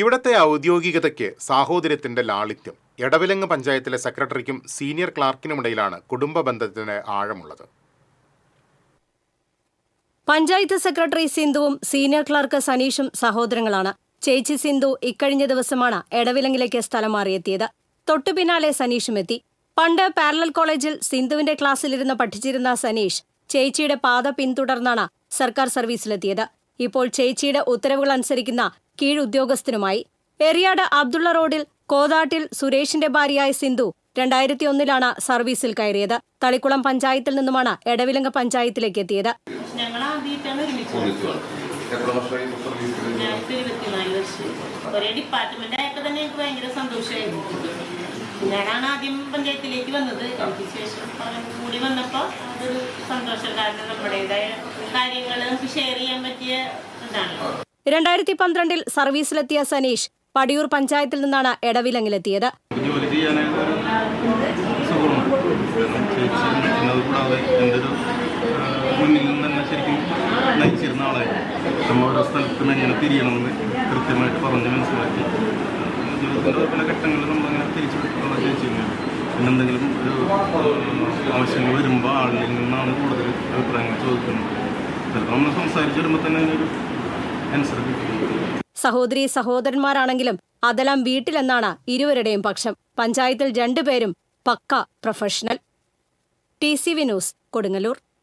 ഇവിടത്തെ ഔദ്യോഗികതയ്ക്ക് സാഹോദര്യത്തിന്റെ ലാളിത്യം. എടവിലങ്ങ് പഞ്ചായത്തിലെ സെക്രട്ടറിക്കും സീനിയർ ക്ലാർക്കിനുമിടയിലാണ് കുടുംബ ബന്ധത്തിന് ആഴമുള്ളത്. പഞ്ചായത്ത് സെക്രട്ടറി സിന്ധുവും സീനിയർ ക്ലാർക്ക് സനീഷും സഹോദരങ്ങളാണ്. ചേച്ചി സിന്ധു ഇക്കഴിഞ്ഞ ദിവസമാണ് എടവിലങ്ങിലേക്ക് സ്ഥലം മാറിയെത്തിയത്. തൊട്ടു പിന്നാലെ സനീഷും എത്തി. പണ്ട് പാരലൽ കോളേജിൽ സിന്ധുവിന്റെ ക്ലാസ്സിലിരുന്ന് പഠിച്ചിരുന്ന സനീഷ് ചേച്ചിയുടെ പാത പിന്തുടർന്നാണ് സർക്കാർ സർവീസിലെത്തിയത്. ഇപ്പോൾ ചേച്ചിയുടെ ഉത്തരവുകൾ അനുസരിക്കുന്ന കീഴുദ്യോഗസ്ഥനുമായി. എറിയാട് അബ്ദുള്ള റോഡിൽ കോതാട്ടിൽ സുരേഷിന്റെ ഭാര്യയായ സിന്ധു രണ്ടായിരത്തി ഒന്നിലാണ് സർവീസിൽ കയറിയത്. തളിക്കുളം പഞ്ചായത്തിൽ നിന്നുമാണ് എടവിലങ്ക പഞ്ചായത്തിലേക്ക് എത്തിയത്. ഒരേ ഡിപ്പാർട്ട്മെന്റ് ആയപ്പോ തന്നെ എനിക്ക് ഭയങ്കര സന്തോഷമായിരുന്നു ഞാനാണ് ആദ്യം പഞ്ചായത്തിലേക്ക് വന്നത്. എനിക്ക് ശേഷം കൂടി വന്നപ്പോൾ അതൊരു സന്തോഷം കാരണം നമ്മുടേതായ കാര്യങ്ങൾ നമുക്ക് ഷെയർ ചെയ്യാൻ പറ്റിയ ഇതാണല്ലോ രണ്ടായിരത്തി പന്ത്രണ്ടിൽ സർവീസിലെത്തിയ സനീഷ് പടിയൂർ പഞ്ചായത്തിൽ നിന്നാണ് എടവിലങ്ങിലെത്തിയത്. ജോലി ചെയ്യാനായിട്ട് സുഖമുണ്ട്. കാരണം ചേച്ചി നിൽക്കുന്നത് കൂടാതെ എന്റെ ഒരു ആ, മുന്നിൽ നിന്ന് തന്നെ ശരിക്കും നയിച്ചിരുന്ന ആളായിരുന്നു. നമ്മൾ ഓരോ സ്ഥലത്തും എങ്ങനെ തിരിയണമെന്ന് കൃത്യമായിട്ട് പറഞ്ഞ് മനസ്സിലാക്കി. ജീവിതത്തിന്റെ പല ഘട്ടങ്ങളിൽ ചേച്ചി എന്തെങ്കിലും ഒരു ആവശ്യങ്ങൾ വരുമ്പോൾ ആളിൽ നിന്നാണ് കൂടുതൽ അഭിപ്രായങ്ങൾ ചോദിക്കുന്നത്. ചിലപ്പോൾ നമ്മൾ സംസാരിച്ച് വരുമ്പോൾ തന്നെ അതിനൊരു ആൻസർ കിട്ടും. സഹോദരി സഹോദരന്മാരാണെങ്കിലും അതെല്ലാം വീട്ടിലെന്നാണ് ഇരുവരുടെയും പക്ഷം. പഞ്ചായത്തിൽ രണ്ടുപേരും പക്ക professional. T C V news Kodungallur.